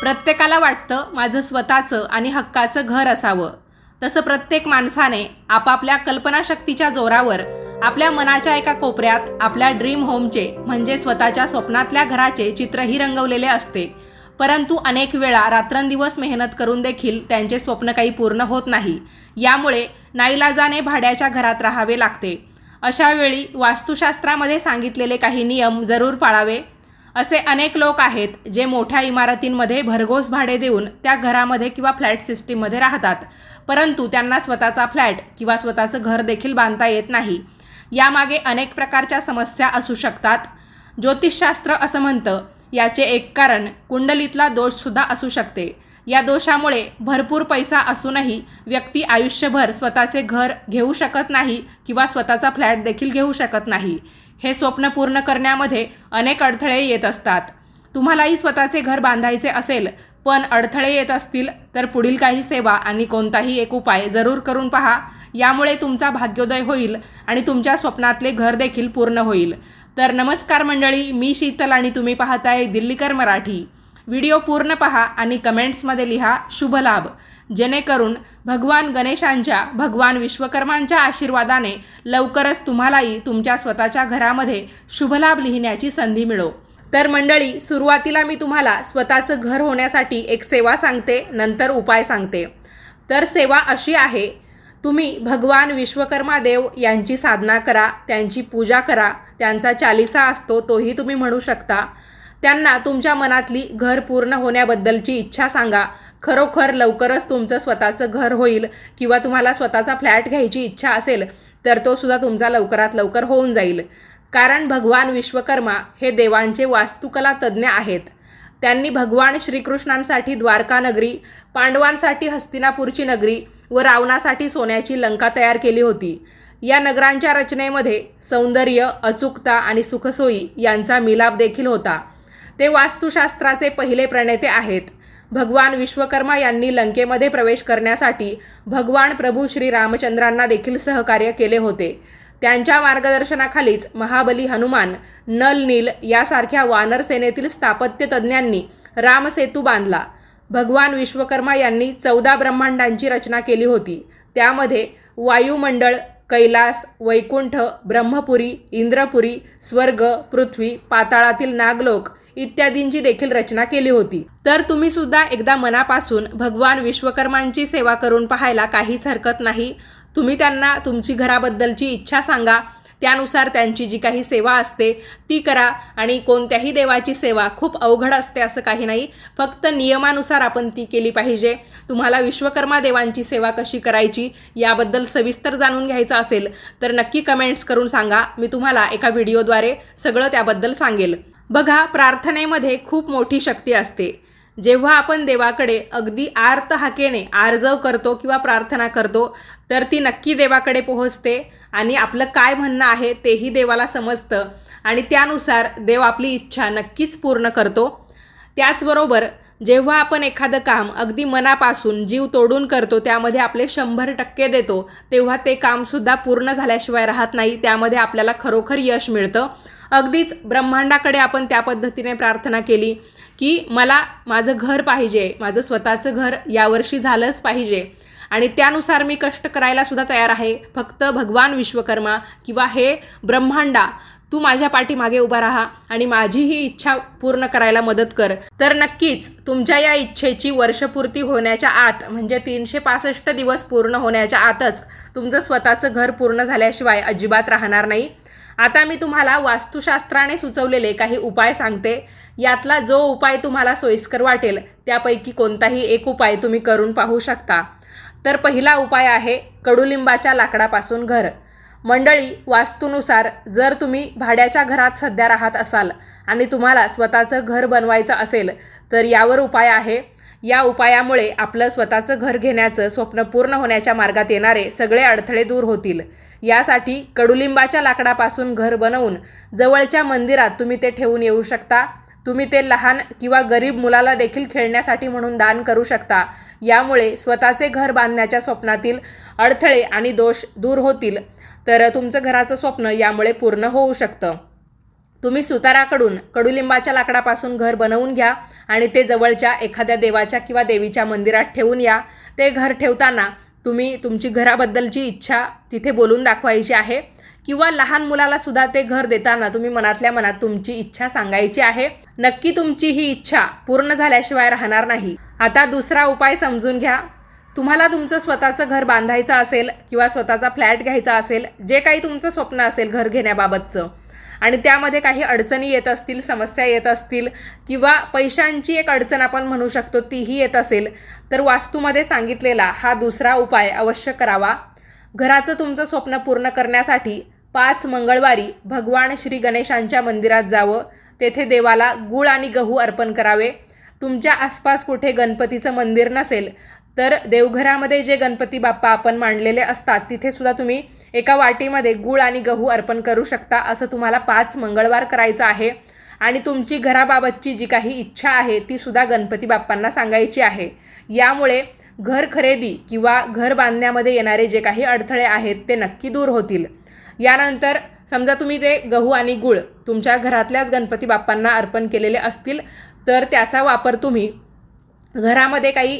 प्रत्येकाला वाटतं माझं स्वतःचं आणि हक्काचं घर असावं. तसं प्रत्येक माणसाने आपापल्या कल्पनाशक्तीच्या जोरावर आपल्या मनाच्या एका कोपऱ्यात आपल्या ड्रीम होमचे म्हणजे स्वतःच्या स्वप्नातल्या घराचे चित्रही रंगवलेले असते. परंतु अनेक वेळा रात्रंदिवस मेहनत करून देखील त्यांचे स्वप्न काही पूर्ण होत नाही. यामुळे नाईलाजाने भाड्याच्या घरात राहावे लागते. अशावेळी वास्तुशास्त्रामध्ये सांगितलेले काही नियम जरूर पाळावे. असे अनेक लोक आहेत जे मोठ्या इमारतींमध्ये भरघोस भाडे देऊन त्या घरामध्ये किंवा फ्लॅट सिस्टीममध्ये राहतात. परंतु त्यांना स्वतःचा फ्लॅट किंवा स्वतःचं घर देखील बांधता येत नाही. यामागे अनेक प्रकारच्या समस्या असू शकतात. ज्योतिषशास्त्र असं म्हणतं याचे एक कारण कुंडलीतला दोषसुद्धा असू शकते. या दोषामुळे भरपूर पैसा असूनही व्यक्ती आयुष्यभर स्वतःचे घर घेऊ शकत नाही किंवा स्वतःचा फ्लॅट देखील घेऊ शकत नाही. हे स्वप्न पूर्ण करण्यामध्ये अनेक अडथळे येत असतात. तुम्हालाही स्वतःचे घर बांधायचे असेल पण अडथळे येत असतील तर पुढील काही सेवा आणि कोणताही एक उपाय जरूर करून पहा. यामुळे तुमचा भाग्योदय होईल आणि तुमच्या स्वप्नातले घर देखील पूर्ण होईल. तर नमस्कार मंडळी मी शीतल आणि तुम्ही पाहताय दिल्लीकर मराठी. व्हिडिओ पूर्ण पहा आणि कमेंट्समध्ये लिहा शुभ लाभ. जेणेकरून भगवान गणेशांच्या भगवान विश्वकर्मांच्या आशीर्वादाने लवकरच तुम्हालाही तुमच्या स्वतःच्या घरामध्ये शुभलाभ लिहिण्याची संधी मिळो. तर मंडळी सुरुवातीला मी तुम्हाला स्वतःचं घर होण्यासाठी एक सेवा सांगते नंतर उपाय सांगते. तर सेवा अशी आहे तुम्ही भगवान विश्वकर्मा देव यांची साधना करा त्यांची पूजा करा त्यांचा चालिसा असतो तोही तुम्ही म्हणू शकता. त्यांना तुमच्या मनातली घर पूर्ण होण्याबद्दलची इच्छा सांगा. खरोखर लवकरच तुमचं स्वतःचं घर होईल किंवा तुम्हाला स्वतःचा फ्लॅट घ्यायची इच्छा असेल तर तो सुद्धा तुमचा लवकरात लवकर होऊन जाईल. कारण भगवान विश्वकर्मा हे देवांचे वास्तुकला तज्ज्ञ आहेत. त्यांनी भगवान श्रीकृष्णांसाठी द्वारका नगरी पांडवांसाठी हस्तिनापूरची नगरी व रावणासाठी सोन्याची लंका तयार केली होती. या नगरांच्या रचनेमध्ये सौंदर्य अचूकता आणि सुखसोयी यांचा मिलाप देखील होता. ते वास्तुशास्त्राचे पहिले प्रणेते आहेत. भगवान विश्वकर्मा यांनी लंकेमध्ये प्रवेश करण्यासाठी भगवान प्रभू श्री रामचंद्रांना देखील सहकार्य केले होते. त्यांच्या मार्गदर्शनाखालीच महाबली हनुमान नल नील यासारख्या वानर सेनेतील रामसेतू बांधला. भगवान विश्वकर्मा यांनी चौदा ब्रह्मांडांची रचना केली होती. त्यामध्ये वायुमंडळ कैलास वैकुंठ ब्रह्मपुरी इंद्रपुरी स्वर्ग पृथ्वी पाताळातील नागलोक इत्यादींची देखील रचना केली होती. तर तुम्ही सुद्धा एकदा मनापासून भगवान विश्वकर्मांची सेवा करून पाहायला काहीच हरकत नाही. तुम्ही त्यांना तुमची घराबद्दलची इच्छा सांगा. त्यानुसार त्यांची जी काही सेवा असते ती करा. आणि कोणत्याही देवाची सेवा खूप अवघड असते असं काही नाही. फक्त नियमानुसार आपण ती केली पाहिजे. तुम्हाला विश्वकर्मा देवांची सेवा कशी करायची याबद्दल सविस्तर जाणून घ्यायचं असेल तर नक्की कमेंट्स करून सांगा. मी तुम्हाला एका व्हिडिओद्वारे सगळं त्याबद्दल सांगेल. बघा प्रार्थनेमध्ये खूप मोठी शक्ती असते. जेव्हा आपण देवाकडे अगदी आर्त हाकेने आर्जव करतो किंवा प्रार्थना करतो तर ती नक्की देवाकडे पोहोचते आणि आपलं काय म्हणणं आहे तेही देवाला समजतं आणि त्यानुसार देव आपली इच्छा नक्कीच पूर्ण करतो. त्याचबरोबर जेव्हा आपण एखादं काम अगदी मनापासून जीव तोडून करतो त्यामध्ये आपले शंभर टक्के देतो तेव्हा ते कामसुद्धा पूर्ण झाल्याशिवाय राहत नाही त्यामध्ये आपल्याला खरोखर यश मिळतं. अगदीच ब्रह्मांडाकडे आपण त्या पद्धतीने प्रार्थना केली की मला माझं घर पाहिजे माझं स्वतःचं घर यावर्षी झालंच पाहिजे. आणि त्यानुसार मी कष्ट करायला सुद्धा तयार आहे. फक्त भगवान विश्वकर्मा किंवा हे ब्रह्मांडा तू माझ्या पाठीमागे उभा राहा आणि माझी ही इच्छा पूर्ण करायला मदत कर. तर नक्कीच तुमच्या या इच्छेची वर्षपूर्ती होण्याच्या आत म्हणजे तीनशे पासष्ट दिवस पूर्ण होण्याच्या आतच तुमचं स्वतःचं घर पूर्ण झाल्याशिवाय अजिबात राहणार नाही. आता मी तुम्हाला वास्तुशास्त्राने सुचवलेले काही उपाय सांगते. यातला जो उपाय तुम्हाला सोयीस्कर वाटेल त्यापैकी कोणताही एक उपाय तुम्ही करून पाहू शकता. तर पहिला उपाय आहे कडुलिंबाच्या लाकडापासून घर. मंडळी वास्तूनुसार जर तुम्ही भाड्याच्या घरात सध्या राहत असाल आणि तुम्हाला स्वतःचं घर बनवायचं असेल तर यावर उपाय आहे. या उपायामुळे आपलं स्वतःचं घर घेण्याचं स्वप्न पूर्ण होण्याच्या मार्गात येणारे सगळे अडथळे दूर होतील. यासाठी कडुलिंबाच्या लाकडापासून घर बनवून जवळच्या मंदिरात तुम्ही ते ठेवून येऊ शकता. तुम्ही ते लहान किंवा गरीब मुलाला देखील खेळण्यासाठी म्हणून दान करू शकता. यामुळे स्वतःचे घर बांधण्याच्या स्वप्नातील अडथळे आणि दोष दूर होतील. तर तुमचं घराचं स्वप्न यामुळे पूर्ण होऊ शकतं. तुम्ही सुताराकडून कडुलिंबाच्या लाकडापासून घर बनवून घ्या आणि ते जवळच्या एखाद्या देवाच्या किंवा देवीच्या मंदिरात ठेवून या. ते घर ठेवताना तुम्ही तुमची घराबद्दलची इच्छा तिथे बोलून दाखवायची आहे. किंवा लहान मुलाला सुद्धा ते घर देताना तुम्ही मनातल्या मनात तुमची इच्छा सांगायची आहे. नक्की तुमची ही इच्छा पूर्ण झाल्याशिवाय राहणार नाही. आता दुसरा उपाय समजून घ्या. तुम्हाला तुमचं स्वतःचं घर बांधायचं असेल किंवा स्वतःचा फ्लॅट घ्यायचा असेल जे काही तुमचं स्वप्न असेल घर घेण्याबाबतचं आणि त्यामध्ये काही अडचणी येत असतील समस्या येत असतील किंवा पैशांची एक अडचण आपण म्हणू शकतो तीही येत असेल तर वास्तूमध्ये सांगितलेला हा दुसरा उपाय अवश्य करावा. घराचं तुमचं स्वप्न पूर्ण करण्यासाठी पाच मंगळवारी भगवान श्री गणेशांच्या मंदिरात जावं. तेथे देवाला गुळ आणि गहू अर्पण करावे. तुमच्या आसपास कुठे गणपतीचं मंदिर नसेल तर देवघरामध्ये जे गणपती बाप्पा आपण मांडलेले असतात तिथे सुद्धा तुम्ही एका वाटीमध्ये गूळ आणि गहू अर्पण करू शकता असं तुम्हाला पाच मंगळवार करायचं आहे. आणि तुमची घराबाबतची जी काही इच्छा आहे ती सुद्धा गणपती बाप्पांना सांगायची आहे. यामुळे घर खरेदी किंवा घर बांधण्यामध्ये येणारे जे काही अडथळे आहेत ते नक्की दूर होतील. यानंतर समजा तुम्ही ते गहू आणि गूळ तुमच्या घरातल्याच गणपती बाप्पांना अर्पण केलेले असतील तर त्याचा वापर तुम्ही घरामध्ये काही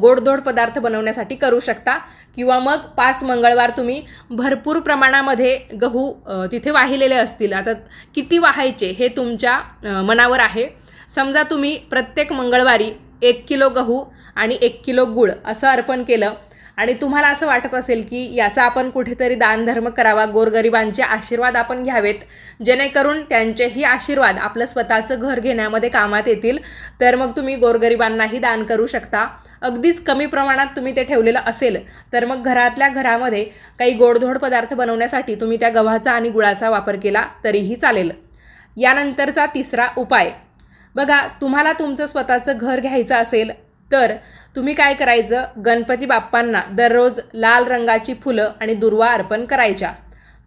गोडधोड पदार्थ बनवण्यासाठी करू शकता. किंवा मग पाच मंगळवार तुम्ही भरपूर प्रमाणामध्ये गहू तिथे वाहिलेले असतील. आता किती वाहायचे हे तुमच्या मनावर आहे. समजा तुम्ही प्रत्येक मंगळवारी एक किलो गहू आणि एक किलो गूळ असं अर्पण केलं आणि तुम्हाला असं वाटत असेल की याचा आपण कुठेतरी दानधर्म करावा गोरगरिबांचे आशीर्वाद आपण घ्यावेत जेणेकरून त्यांचेही आशीर्वाद आपलं स्वतःचं घर घेण्यामध्ये कामात येतील तर मग तुम्ही गोरगरिबांनाही दान करू शकता. अगदीच कमी प्रमाणात तुम्ही ते ठेवलेलं असेल तर मग घरातल्या घरामध्ये काही गोडधोड पदार्थ बनवण्यासाठी तुम्ही त्या गव्हाचा आणि गुळाचा वापर केला तरीही चालेल. यानंतरचा तिसरा उपाय. बघा तुम्हाला तुमचं स्वतःचं घर घ्यायचं असेल तर तुम्ही काय करायचं? गणपती बाप्पांना दररोज लाल रंगाची फुलं आणि दुर्वा अर्पण करायच्या.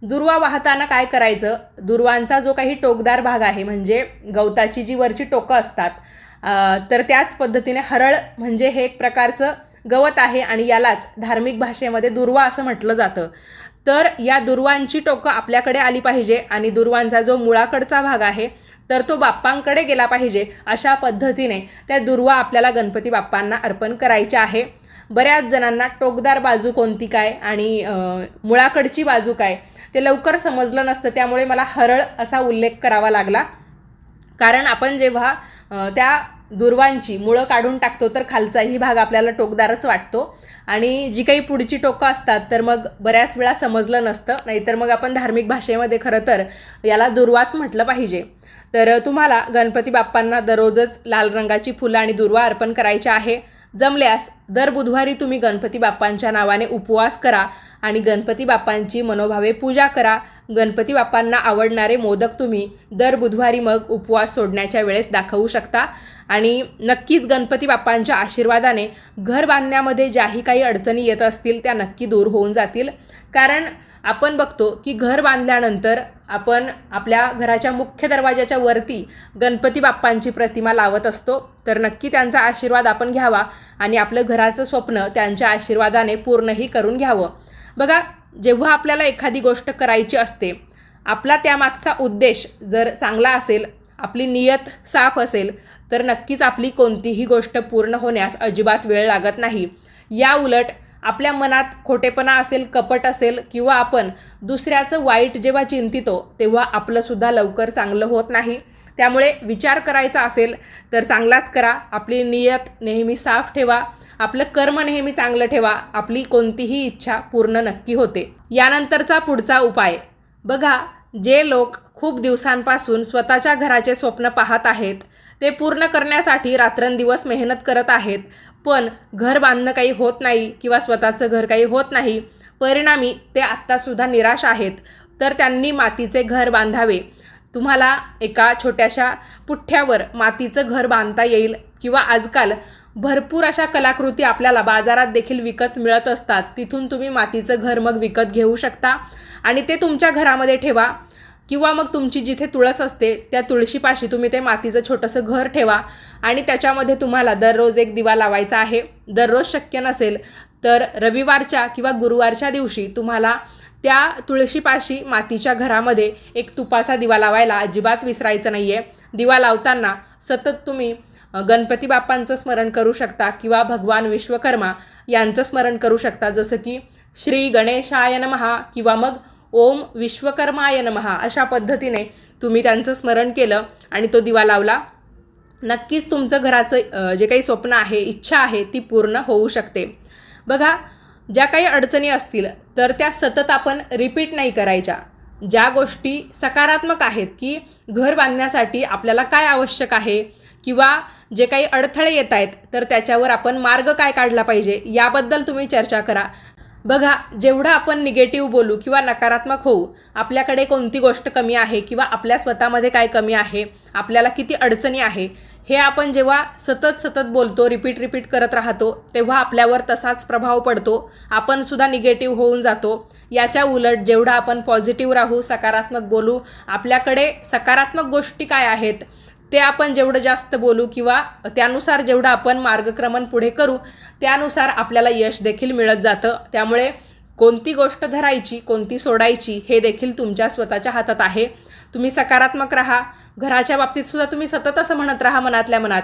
दुर्वा वाहताना काय करायचं? दुर्वांचा जो काही टोकदार भाग आहे म्हणजे गवताची जी वरची टोकं असतात तर त्याच पद्धतीने हरळ म्हणजे हे एक प्रकारचं गवत आहे आणि यालाच धार्मिक भाषेमध्ये दुर्वा असं म्हटलं जातं. तर या दुर्वांची टोकं आपल्याकडे आली पाहिजे आणि दुर्वांचा जो मुळाकडचा भाग आहे तर तो बाप्पांकडे गेला पाहिजे अशा पद्धतीने त्या दुर्वा आपल्याला गणपती बाप्पांना अर्पण करायच्या आहे. बऱ्याच जणांना टोकदार बाजू कोणती काय आणि मुळाकडची बाजू काय ते लवकर समजलं नसतं. त्यामुळे मला हरळ असा उल्लेख करावा लागला. कारण आपण जेव्हा त्या दुर्वांची मुळं काढून टाकतो तर खालचाही भाग आपल्याला टोकदारच वाटतो. आणि जी काही पुढची टोकं असतात तर मग बऱ्याच वेळा समजलं नसतं. नाहीतर मग आपण धार्मिक भाषेमध्ये खरं तर याला दुर्वाच म्हटलं पाहिजे. तर तुम्हाला गणपती बाप्पांना दररोजच लाल रंगाची फुलं आणि दुर्वा अर्पण करायच्या आहे. जमल्यास दर बुधवारी तुम्ही गणपती बाप्पांच्या नावाने उपवास करा आणि गणपती बाप्पांची मनोभावे पूजा करा. गणपती बाप्पांना आवडणारे मोदक तुम्ही दर बुधवारी मग उपवास सोडण्याच्या वेळेस दाखवू शकता. आणि नक्कीच गणपती बाप्पांच्या आशीर्वादाने घर बांधण्यामध्ये ज्याही काही अडचणी येत असतील त्या नक्की दूर होऊन जातील. कारण आपण बघतो की घर बांधल्यानंतर आपण आपल्या घराच्या मुख्य दरवाजाच्या वरती गणपती बाप्पांची प्रतिमा लावत असतो. तर नक्की त्यांचा आशीर्वाद आपण घ्यावा आणि आपलं घराचं स्वप्न त्यांच्या आशीर्वादाने पूर्णही करून घ्यावं. बघा जेव्हा आपल्याला एखादी गोष्ट करायची असते आपला त्यामागचा उद्देश जर चांगला असेल आपली नियत साफ असेल तर नक्कीच आपली कोणतीही गोष्ट पूर्ण होण्यास अजिबात वेळ लागत नाही. या उलट आपल्या मनात खोटेपणा असेल कपट असेल किंवा आपण दुसऱ्याचं वाईट जेव्हा चिंतितो तेव्हा आपलंसुद्धा लवकर चांगलं होत नाही. त्यामुळे विचार करायचा असेल तर चांगलाच करा. आपली नियत नेहमी साफ ठेवा. आपलं कर्म नेहमी चांगलं ठेवा. आपली कोणतीही इच्छा पूर्ण नक्की होते. यानंतरचा पुढचा उपाय. बघा जे लोक खूप दिवसांपासून स्वतःच्या घराचे स्वप्न पाहत आहेत ते पूर्ण करण्यासाठी रात्रंदिवस मेहनत करत आहेत. पण घर बांधणं काही होत नाही किंवा स्वतःचं घर काही होत नाही. परिणामी ते आत्तासुद्धा निराश आहेत. तर त्यांनी मातीचे घर बांधावे. तुम्हाला एका छोट्याशा पुठ्ठ्यावर मातीचं घर बांधता येईल किंवा आजकाल भरपूर अशा कलाकृती आपल्याला बाजारात देखील विकत मिळत असतात. तिथून तुम्ही मातीचं घर मग विकत घेऊ शकता आणि ते तुमच्या घरामध्ये ठेवा. किंवा मग तुमची जिथे तुळस असते त्या तुळशीपाशी तुम्ही ते मातीचं छोटंसं घर ठेवा आणि त्याच्यामध्ये तुम्हाला दररोज एक दिवा लावायचा आहे. दररोज शक्य नसेल तर रविवारच्या किंवा गुरुवारच्या दिवशी तुम्हाला त्या तुळशीपाशी मातीच्या घरामध्ये एक तुपाचा दिवा लावायला अजिबात विसरायचं नाही आहे दिवा लावताना सतत तुम्ही गणपती बाप्पांचं स्मरण करू शकता किंवा भगवान विश्वकर्मा यांचं स्मरण करू शकता. जसं की श्री गणेशाय नमहा किंवा मग ओम विश्वकर्माय नमहा अशा पद्धतीने तुम्ही त्यांचं स्मरण केलं आणि तो दिवा लावला. नक्कीच तुमचं घराचं जे काही स्वप्न आहे इच्छा आहे ती पूर्ण होऊ शकते. बघा ज्या काही अडचणी असतील तर त्या सतत आपण रिपीट नाही करायच्या. ज्या गोष्टी सकारात्मक आहेत की घर बांधण्यासाठी आपल्याला काय आवश्यक आहे किंवा जे काही अडथळे येत आहेत तर त्याच्यावर आपण मार्ग काय काढला पाहिजे याबद्दल तुम्ही चर्चा करा. बघा जेवढं आपण निगेटिव्ह बोलू किंवा नकारात्मक होऊ आपल्याकडे कोणती गोष्ट कमी आहे किंवा आपल्या स्वतःमध्ये काय कमी आहे आपल्याला किती अडचणी आहे हे आपण जेव्हा सतत सतत बोलतो रिपीट रिपीट करत राहतो तेव्हा आपल्यावर तसाच प्रभाव पडतो आपण सुद्धा निगेटिव्ह होऊन जातो. याच्या उलट जेवढं आपण पॉझिटिव्ह राहू सकारात्मक बोलू आपल्याकडे सकारात्मक गोष्टी काय आहेत ते आपण जेवढं जास्त बोलू किंवा त्यानुसार जेवढं आपण मार्गक्रमण पुढे करू त्यानुसार आपल्याला यश देखील मिळत जातं. त्यामुळे कोणती गोष्ट धरायची कोणती सोडायची हे देखील तुमच्या स्वतःच्या हातात आहे. तुम्ही सकारात्मक राहा. घराच्या बाबतीत सुद्धा तुम्ही सतत असं म्हणत राहा मनातल्या मनात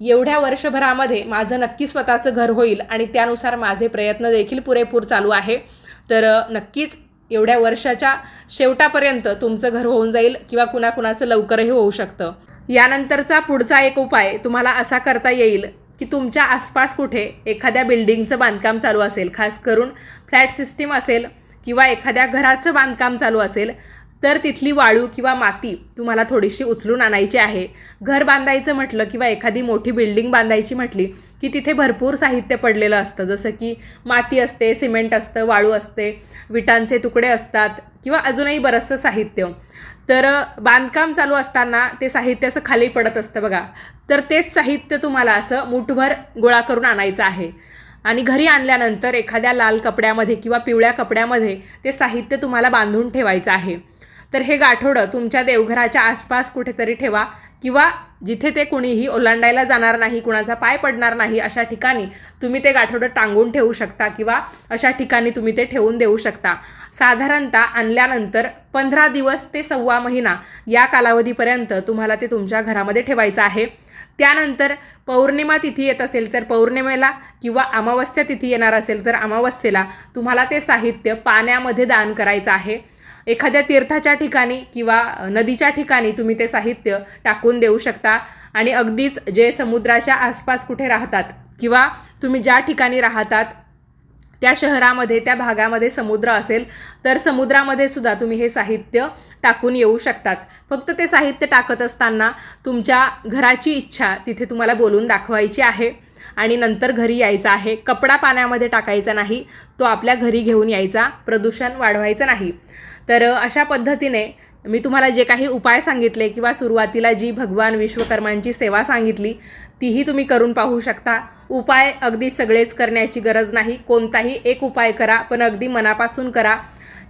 एवढ्या वर्षभरामध्ये माझं नक्की स्वतःचं घर होईल आणि त्यानुसार माझे प्रयत्न देखील पुरेपूर चालू आहे. तर नक्कीच एवढ्या वर्षाच्या शेवटापर्यंत तुमचं घर होऊन जाईल किंवा कुणाकुणाचं लवकरही होऊ शकतं. यानंतरचा पुढचा एक उपाय तुम्हाला असा करता येईल की तुमच्या आसपास कुठे एखाद्या बिल्डिंगचं बांधकाम चालू असेल खास करून फ्लॅट सिस्टीम असेल किंवा एखाद्या घराचं बांधकाम चालू असेल तर तिथली वाळू किंवा माती तुम्हाला थोडीशी उचलून आणायची आहे. घर बांधायचं म्हटलं किंवा एखादी मोठी बिल्डिंग बांधायची म्हटली की तिथे भरपूर साहित्य पडलेलं असतं. जसं की माती असते सिमेंट असतं वाळू असते विटांचे तुकडे असतात किंवा अजूनही बरंचसं साहित्य. तर बांधकाम चालू असताना ते साहित्य असं खाली पडत असतं बघा. तर तेच साहित्य तुम्हाला असं मुठभर गोळा करून आणायचं आहे. आणि घरी आणल्यानंतर एखाद्या लाल कपड्यामध्ये किंवा पिवळ्या कपड्यामध्ये ते साहित्य तुम्हाला बांधून ठेवायचं आहे. तर हे गाठोडं तुमच्या देवघराच्या आसपास कुठेतरी ठेवा किंवा जिथे ते कुणीही ओलांडायला जाणार नाही कुणाचा पाय पडणार नाही अशा ठिकाणी तुम्ही ते गाठोडं टांगून ठेवू शकता किंवा अशा ठिकाणी तुम्ही ते ठेवून देऊ शकता. साधारणतः आणल्यानंतर पंधरा दिवस ते सव्वा महिना या कालावधीपर्यंत तुम्हाला ते तुमच्या घरामध्ये ठेवायचं आहे. त्यानंतर पौर्णिमा तिथी येत असेल तर पौर्णिमेला किंवा अमावस्या तिथी येणार असेल तर अमावस्येला तुम्हाला ते साहित्य पाण्यामध्ये दान करायचं आहे. एखाद्या तीर्थाच्या ठिकाणी किंवा नदीच्या ठिकाणी तुम्ही ते साहित्य टाकून देऊ शकता. आणि अगदीच जे समुद्राच्या आसपास कुठे राहतात किंवा तुम्ही ज्या ठिकाणी राहतात त्या शहरामध्ये त्या भागामध्ये समुद्र असेल तर समुद्रामध्ये सुद्धा तुम्ही हे साहित्य टाकून येऊ शकतात. फक्त ते साहित्य टाकत असताना तुमच्या घराची इच्छा तिथे तुम्हाला बोलून दाखवायची आहे आणि नंतर घरी यायचं आहे. कपडा पाण्यामध्ये टाकायचा नाही तो आपल्या घरी घेऊन यायचा प्रदूषण वाढवायचं नाही. तर अशा पद्धतीने मी तुम्हाला जे काही उपाय सांगितले किंवा सुरुवातीला जी भगवान विश्वकर्मांची सेवा सांगितली तीही तुम्ही करून पाहू शकता. उपाय अगदी सगळेच करण्याची गरज नाही. कोणताही एक उपाय करा पण अगदी मनापासून करा.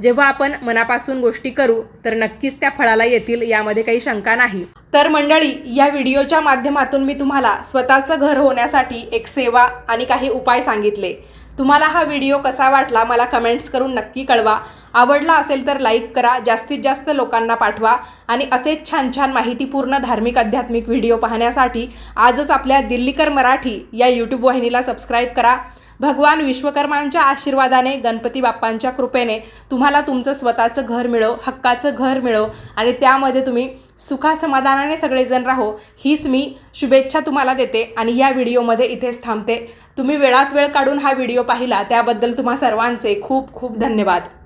जेव्हा आपण मनापासून गोष्टी करू तर नक्कीच त्या फळाला येतील यामध्ये काही शंका नाही. तर मंडळी या व्हिडिओच्या माध्यमातून मी तुम्हाला स्वतःचं घर होण्यासाठी एक सेवा आणि काही उपाय सांगितले. तुम्हाला हा व्हिडिओ कसा वाटला मला कमेंट्स करून नक्की कळवा. आवडला असेल तर लाईक करा जास्तीत जास्त लोकांना पाठवा आणि असेच छान छान माहितीपूर्ण धार्मिक आध्यात्मिक व्हिडिओ पाहण्यासाठी आजच आपल्या दिल्लीकर मराठी या यूट्यूब वाहिनीला सबस्क्राईब करा. भगवान विश्वकर्मांच्या आशीर्वादाने गणपती बाप्पांच्या कृपेने तुम्हाला तुमचं स्वतःचं घर मिळो हक्काचं घर मिळो आणि त्यामध्ये तुम्ही सुखासमाधानाने सगळेजण राहो हीच मी शुभेच्छा तुम्हाला देते आणि या व्हिडिओमध्ये इथेच थांबते. तुम्ही वेळात वेळ काढून हा व्हिडिओ पाहिला त्याबद्दल तुम्हा सर्वांचे खूप खूप धन्यवाद.